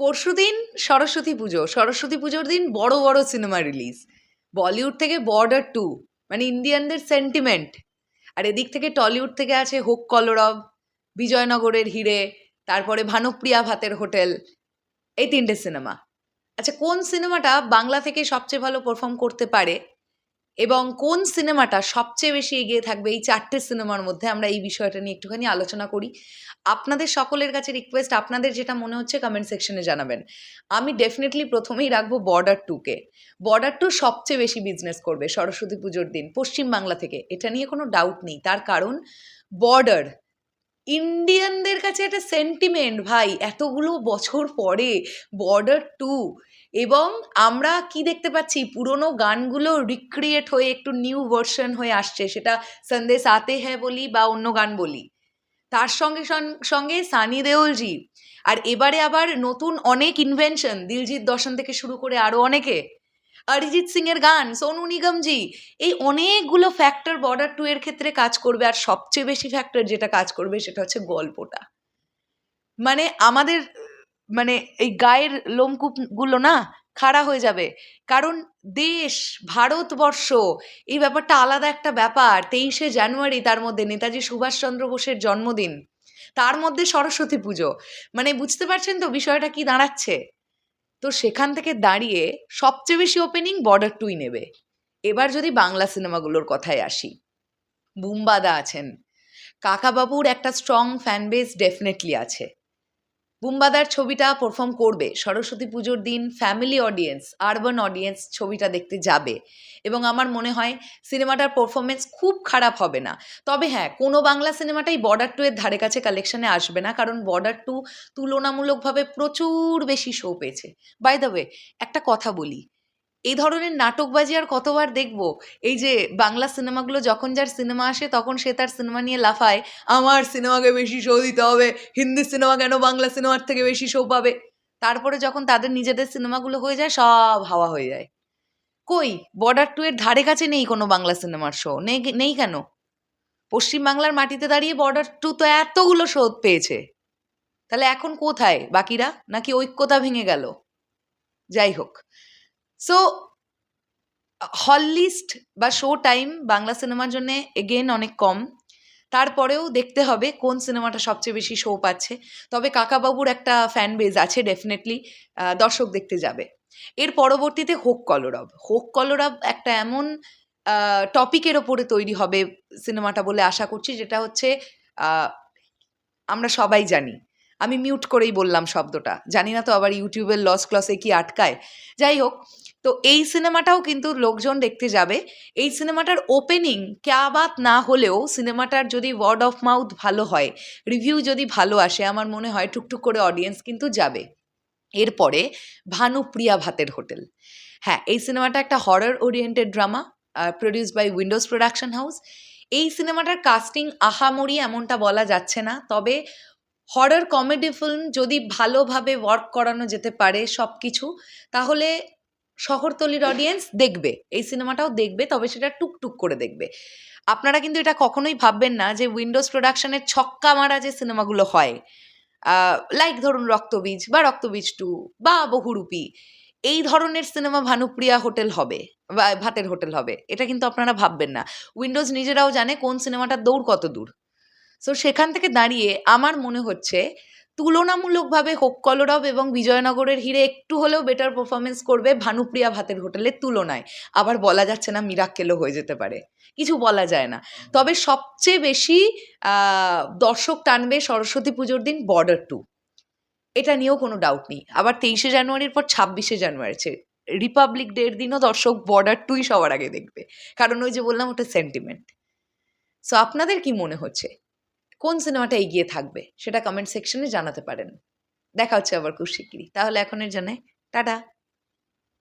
পরশুদিন সরস্বতী পুজো। সরস্বতী পুজোর দিন বড় বড় সিনেমা রিলিজ বলিউড থেকে বর্ডার টু মানে ইন্ডিয়ানদের সেন্টিমেন্ট আর এদিক থেকে টলিউড থেকে আছে হোক কলরব, বিজয়নগরের হিরে, তারপরে ভানুপ্রিয়া ভাতের হোটেল, এই তিনটে সিনেমা। আচ্ছা কোন সিনেমাটা বাংলা থেকে সবচেয়ে ভালো পারফর্ম করতে পারে? এবং কোন সিনেমাটা সবচেয়ে বেশি এগিয়ে থাকবে এই চারটে সিনেমার মধ্যে আমরা এই বিষয়টা নিয়ে একটুখানি আলোচনা করি। আপনাদের সকলের কাছে রিকোয়েস্ট আপনাদের যেটা মনে হচ্ছে কমেন্ট সেকশনে জানাবেন। আমি ডেফিনেটলি প্রথমেই রাখব বর্ডার টুকে বর্ডার টু সবচেয়ে বেশি বিজনেস করবে সরস্বতী পুজোর দিন, পশ্চিম বাংলা থেকে। এটা নিয়ে কোনো ডাউট নেই। তার কারণ বর্ডার ইন্ডিয়ানদের কাছে একটা সেন্টিমেন্ট ভাই, এতগুলো বছর পরে বর্ডার টু এবং আমরা কি দেখতে পাচ্ছি? পুরনো গানগুলো রিক্রিয়েট হয়ে একটু নিউ ভার্সন হয়ে আসছে। সেটা সন্দেশ আতে হ্যাঁ বলি বা অন্য গান বলি। তার সঙ্গে সঙ্গে সানি দেওলজি। আর এবারে আবার নতুন অনেক ইনভেনশন দিলজিৎ দর্শন থেকে শুরু করে আরও অনেকে। অরিজিৎ সিং এর গান, সোনু নিগমজি, এই অনেকগুলো ফ্যাক্টর বর্ডার টু এর ক্ষেত্রে কাজ করবে। আর সবচেয়ে বেশি ফ্যাক্টর যেটা কাজ করবে সেটা হচ্ছে গল্পটা। মানে আমাদের মানে এই গায়ের লোমকূপগুলো না খাড়া হয়ে যাবে। কারণ দেশ, ভারতবর্ষ, এই ব্যাপারটা আলাদা একটা ব্যাপার। তেইশে জানুয়ারি তার মধ্যে নেতাজি সুভাষচন্দ্র বোসের জন্মদিন। তার মধ্যে সরস্বতী পুজো। মানে বুঝতে পারছেন তো বিষয়টা কি দাঁড়াচ্ছে? তো সেখান থেকে দাঁড়িয়ে সবচেয়ে বেশি ওপেনিং বর্ডার টুই নেবে এবার যদি বাংলা সিনেমাগুলোর কথায় আসি। বুম্বাদা আছেন। কাকাবাবুর একটা স্ট্রং ফ্যান বেস ডেফিনেটলি আছে। বুম্বাদার ছবিটা পারফর্ম করবে। সরস্বতী পুজোর দিন ফ্যামিলি অডিয়েন্স আরবান অডিয়েন্স ছবিটা দেখতে যাবে। এবং আমার মনে হয় সিনেমাটার পারফরমেন্স খুব খারাপ হবে না। তবে হ্যাঁ কোনো বাংলা সিনেমাটাই বর্ডার টু এর ধারে কাছে কালেকশনে আসবে না, কারণ বর্ডার টু তুলনামূলকভাবে প্রচুর বেশি শো পেয়েছে। বাই দ্য ওয়ে একটা কথা বলি। এই ধরনের নাটকবাজি আর কতবার দেখব? এই যে বাংলা সিনেমাগুলো যখন যার সিনেমা আসে, তখন সে তার সিনেমা নিয়ে লাফায়, আমার সিনেমাকে বেশি শো দিতে হবে, হিন্দি সিনেমা কেন বাংলা সিনেমার থেকে বেশি শো পাবে? তারপরে যখন তাদের নিজেদের সিনেমাগুলো হয়ে যায়, সব হাওয়া হয়ে যায়। কই? বর্ডার টু এর ধারে কাছে নেই কোনো বাংলা সিনেমার শো নেই নেই কেন? পশ্চিম বাংলার মাটিতে দাঁড়িয়ে বর্ডার টু তো এতগুলো শো পেয়েছে। তাহলে এখন কোথায় বাকিরা? নাকি ঐক্যতা ভেঙে গেল? যাই হোক। সো হল লিস্ট বা শো টাইম বাংলা সিনেমার জন্য এগেন অনেক কম। তারপরেও দেখতে হবে কোন সিনেমাটা সবচেয়ে বেশি শো পাচ্ছে। তবে কাকাবাবুর একটা ফ্যান বেজ আছে ডেফিনেটলি দর্শক দেখতে যাবে। এর পরবর্তীতে হোক কলরব। হোক কলরব একটা এমন টপিকের ওপরে তৈরি হবে সিনেমাটা বলে আশা করছি, যেটা হচ্ছে আমরা সবাই জানি। আমি মিউট করেই বললাম শব্দটা। জানি না তো আবার ইউটিউবের লস ক্লসে কি আটকায়। যাই হোক তো এই সিনেমাটাও কিন্তু লোকজন দেখতে যাবে। এই সিনেমাটার ওপেনিং ক্যাবাত না হলেও সিনেমাটার যদি ওয়ার্ড অফ মাউথ ভালো হয় রিভিউ যদি ভালো আসে, আমার মনে হয় টুকটুক করে অডিয়েন্স কিন্তু যাবে। এরপরে ভানুপ্রিয়া ভাতের হোটেল। হ্যাঁ এই সিনেমাটা একটা horror oriented drama produce by Windows production house এই সিনেমাটার কাস্টিং আহামরি এমনটা বলা যাচ্ছে না, তবে হরর কমেডি ফিল্ম যদি ভালোভাবে ওয়ার্ক করানো যেতে পারে সব কিছু তাহলে শহরতলির অডিয়েন্স দেখবে। এই সিনেমাটাও দেখবে, তবে সেটা টুকটুক করে দেখবে। আপনারা কিন্তু এটা কখনোই ভাববেন না যে উইন্ডোজ প্রোডাকশনের ছক্কা মারা যে সিনেমাগুলো হয়। লাইক ধরুন রক্তবীজ বা রক্তবীজ টু বা বহুরূপী। এই ধরনের সিনেমা ভানুপ্রিয়া হোটেল হবে বা ভাতের হোটেল হবে। এটা কিন্তু আপনারা ভাববেন না। উইন্ডোজ নিজেরাও জানে কোন সিনেমাটার দৌড় কত দূর। সো সেখান থেকে দাঁড়িয়ে আমার মনে হচ্ছে তুলনামূলকভাবে হোক, কলরব এবং বিজয়নগরের হিরে একটু হলেও বেটার পারফরমেন্স করবে ভানুপ্রিয়া ভাতের হোটেলের তুলনায়। আবার বলা যাচ্ছে না মিরাক্কেলও হয়ে যেতে পারে। কিছু বলা যায় না। তবে সবচেয়ে বেশি দর্শক টানবে সরস্বতী পুজোর দিন বর্ডার টু এটা নিয়েও কোনো ডাউট নেই। আবার তেইশে জানুয়ারির পর ছাব্বিশে জানুয়ারি রিপাবলিক ডের দিনও দর্শক বর্ডার টুই সবার আগে দেখবে। কারণ ওই যে বললাম, ওটা সেন্টিমেন্ট সো আপনাদের কি মনে হচ্ছে? কোন সিনেমাটা এগিয়ে থাকবে সেটা কমেন্ট সেকশনে জানাতে পারেন। দেখা হচ্ছে আবার খুব শিগগিরই। তাহলে এখনের জন্য টাটা।